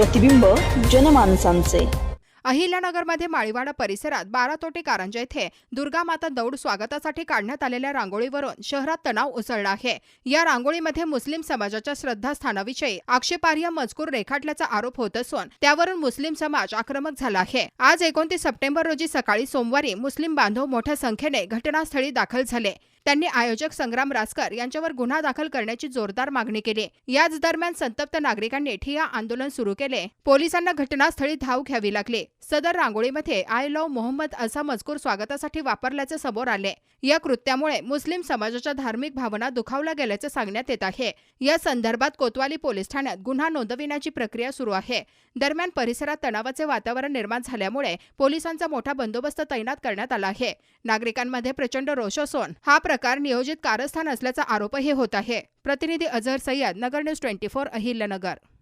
प्रतिबिंब जनमानसांचे. अहिल्यानगरमध्ये माळीवाडा परिसरात बारा तोटे कारंजा येथे दुर्गा माता दौड स्वागतासाठी काढण्यात आलेल्या रांगोळीवरून शहरात तणाव उसळला आहे. या रांगोळीमध्ये मुस्लिम समाजाच्या श्रद्धास्थानाविषयी आक्षेपार्ह मजकूर रेखाटल्याचा आरोप होत असून त्यावरून मुस्लिम समाज आक्रमक झाला आहे. आज एकोणतीस सप्टेंबर रोजी सकाळी सोमवारी मुस्लिम बांधव मोठ्या संख्येने घटनास्थळी दाखल झाले. त्यांनी आयोजक संग्राम रासकर यांच्यावर गुन्हा दाखल करण्याची जोरदार मागणी केली. याच दरम्यान संतप्त नागरिकांनी ठिया आंदोलन सुरू केले. पोलिसांना घटनास्थळी धाव घ्यावी लागली. सदर रांगोळीमध्ये आय लव्ह मोहम्मद असा मजकूर स्वागतासाठी वापरल्याचे समोर आले. या कृत्यामुळे मुस्लिम समाजाच्या धार्मिक भावना दुखावल्या गेल्याचे सांगण्यात येत आहे. या संदर्भात कोतवाली पोलीस ठाण्यात गुन्हा नोंदविण्याची प्रक्रिया सुरू आहे. दरम्यान परिसरात तणावाचे वातावरण निर्माण झाल्यामुळे पोलिसांचा मोठा बंदोबस्त तैनात करण्यात आला आहे. नागरिकांमध्ये प्रचंड रोष असून हा प्रकार नियोजित कारस्थान असल्याचा आरोपही होत आहे. प्रतिनिधी Azhar Sayyad Nagar news twenty four Ahilyanagar.